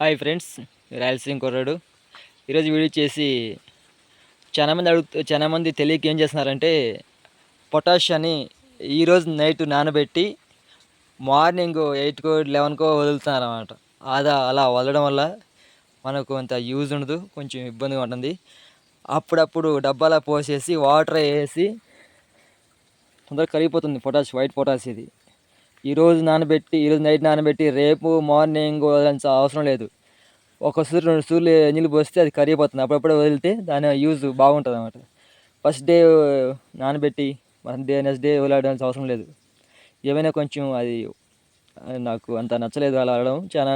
Hi friends Rayalaseema కుర్రాడు ఈరోజు video చేసి చాలామంది అడుగు చాలామంది తెలియక ఏం చేస్తున్నారంటే పొటాష్ అని ఈరోజు నైట్ నానబెట్టి మార్నింగ్ ఎయిట్కో లెవెన్కో వదులుతున్నారు అనమాట అదా అలా వదలడం వల్ల మనకు అంత యూజ్ ఉండదు కొంచెం ఇబ్బందిగా ఉంటుంది. అప్పుడప్పుడు డబ్బాలో పోసేసి వాటర్ వేసి తొందరగా కరిగిపోతుంది పొటాష్ వైట్ పొటాష్ ఇది. ఈరోజు నానబెట్టి ఈరోజు నైట్ నానబెట్టి రేపు మార్నింగ్ వదలాల్సిన అవసరం లేదు. ఒక సూర్యు రెండు సూర్యులు నీళ్ళు పోస్తే అది కరిగిపోతుంది అప్పుడప్పుడు వదిలితే దాని యూజ్ బాగుంటుంది అనమాట ఫస్ట్ డే నానబెట్టి వన్ డే నెక్స్ట్ డే వదిలాడాల్సిన అవసరం లేదు. ఏమైనా కొంచెం అది నాకు అంత నచ్చలేదు అలా ఆడడం చాలా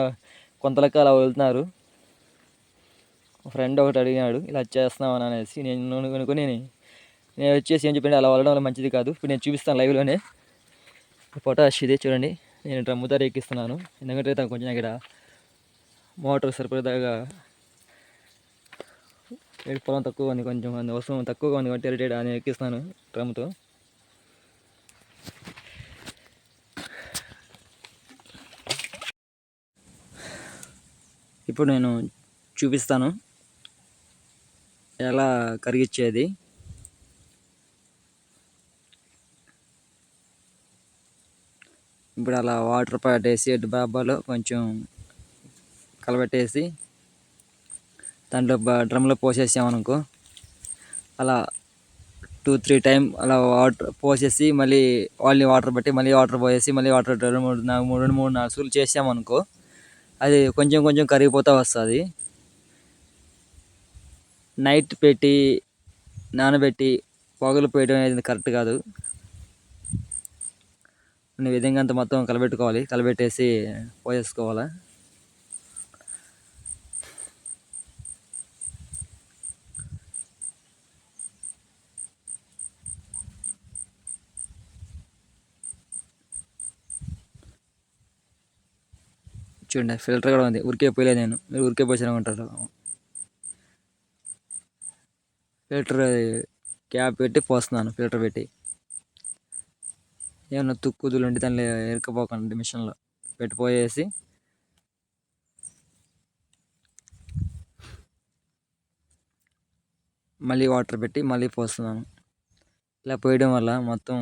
కొంతలకి అలా వదులుతున్నారు. ఫ్రెండ్ ఒకటి అడిగినాడు ఇలా చేస్తున్నామని అనేసి నేను అనుకుని నేను వచ్చేసి ఏం చెప్పాను అలా వదలడం వల్ల మంచిది కాదు. ఇప్పుడు నేను చూపిస్తాను లైవ్లోనే. పొటాష్ ఇదే చూడండి. నేను డ్రమ్ము ధర ఎక్కిస్తున్నాను. ఎందుకంటే తను కొంచెం ఇక్కడ మోటార్ సరిపడేదాకా పొలం తక్కువ ఉంది కొంచెం. అందు అవసరం తక్కువగా ఉంది కాబట్టి ఇరిటేట్ అని ఎక్కిస్తున్నాను డ్రమ్తో ఇప్పుడు నేను చూపిస్తాను. ఎలా కరిగిచ్చేది ఇప్పుడు అలా వాటర్ పట్టేసి డబ్బాలో కొంచెం కలబెట్టేసి దాంట్లో డ్రమ్లో పోసేసామనుకో అలా టూ త్రీ టైం అలా వాటర్ పోసేసి మళ్ళీ వాళ్ళని వాటర్ పెట్టి మళ్ళీ వాటర్ పోసేసి మళ్ళీ వాటర్ రెండు మూడు నాలుగు మూడు రెండు మూడు నాలుగు సూలు చేసామనుకో అది కొంచెం కొంచెం కరిగిపోతూ వస్తుంది. నైట్ పెట్టి నానబెట్టి పొగలు పోయడం అనేది కరెక్ట్ కాదు. ఈ విధంగా అంత మొత్తం కలబెట్టుకోవాలి. కలబెట్టేసి పోసేసుకోవాలి చూడండి ఫిల్టర్ కూడా ఉంది. ఉరికే పోయలేదు నేను. మీరు ఉరికే పోసినా ఉంటారు. ఫిల్టర్ క్యాప్ పెట్టి పోస్తున్నాను ఫిల్టర్ పెట్టి. ఏమన్నా తుక్కుదులు ఉంటే దానిలో ఎరకపోకండి మిషన్లో పెట్టిపోయేసి మళ్ళీ వాటర్ పెట్టి మళ్ళీ పోస్తున్నాను. ఇలా పోయడం వల్ల మొత్తం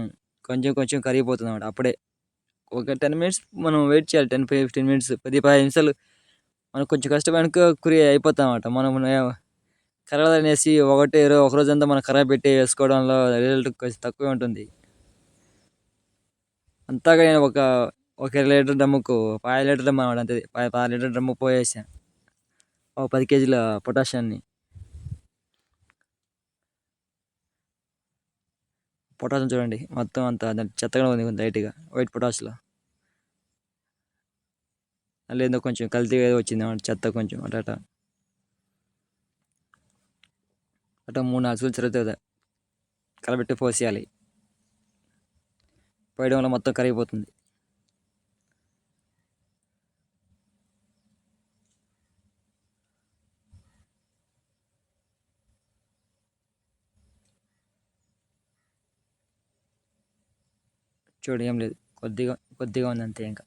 కొంచెం కొంచెం కరిగిపోతుంది అన్నమాట అప్పుడే ఒక టెన్ మినిట్స్ మనం వెయిట్ చేయాలి. టెన్ ఫిఫ్టీన్ మినిట్స్ పది పదిహేను నిమిషాలు మనం కొంచెం కష్టపడిన కురి అయిపోతాం అనమాట మనం కరగదనేసి ఒకటి ఒక రోజంతా మనం కరాబ్ పెట్టి వేసుకోవడంలో రిజల్ట్ కొంచెం తక్కువే ఉంటుంది. అంతగా నేను ఒక ఒక ఇరవై లీటర్ డ్రమ్ముకు పది లీటర్ డ్రమ్ అనమాట అంతే పది లీటర్ డ్రమ్ము పోయేసాను ఒక పది కేజీల పొటాషియాన్ని. పొటాషియం చూడండి. మొత్తం అంత చెత్తగా ఉంది కొంచెం లైట్గా వైట్ పొటాష్లో మళ్ళీ ఏందో కొంచెం కల్తీగా ఏదో వచ్చింది అన్నమాట చెత్త కొంచెం అట అట. అట మూడు నాలుగు సూచన జరుగుతుంది కలబెట్టి పోసేయాలి. పోయడం వల్ల మొత్తం కరిగిపోతుంది. చూడు ఏం లేదు. కొద్దిగా కొద్దిగా ఉంది అంతే ఇంకా.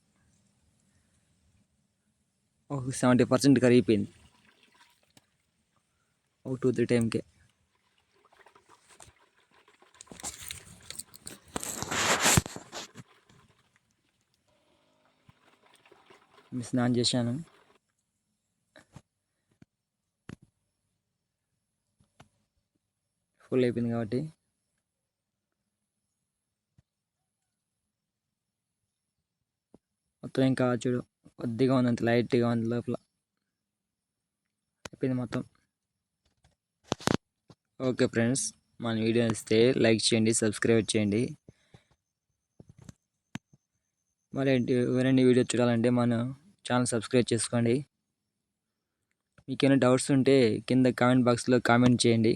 ఒక సెవెంటీ పర్సెంట్ కరిగిపోయింది. ఒక టూ త్రీ టైంకే స్నానం చేశాను. ఫుల్ అయిపోయింది కాబట్టి. మొత్తం ఇంకా చూడు. కొద్దిగా ఉంది అంత లైట్గా ఉంది లోపల. అయిపోయింది మొత్తం. ఓకే ఫ్రెండ్స్ మన వీడియో ఇస్తే లైక్ చేయండి సబ్స్క్రైబ్ చేయండి. మరి ఎవరైనా వీడియో చూడాలంటే మన ఛానల్ సబ్స్క్రైబ్ చేసుకోండి. మీకు ఏమైనా డౌట్స్ ఉంటే కింద కామెంట్ బాక్స్లో కామెంట్ చేయండి.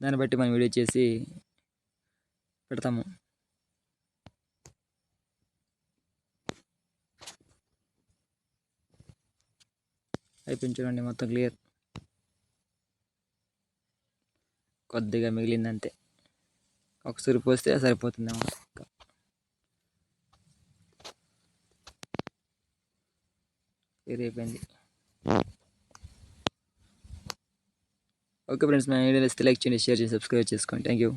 దాన్ని బట్టి మనం వీడియో చేసి పెడతాము. అయిపోయింది చూడండి మొత్తం క్లియర్. కొద్దిగా మిగిలిందంతే. ఒక సురి పోస్తే సరిపోతుందేమో. అయిపోయింది ఓకే ఫ్రెండ్స్ మన వీడియో నచ్చితే లైక్ చేయండి షేర్ చేసి సబ్స్క్రైబ్ చేసుకోండి. Thank you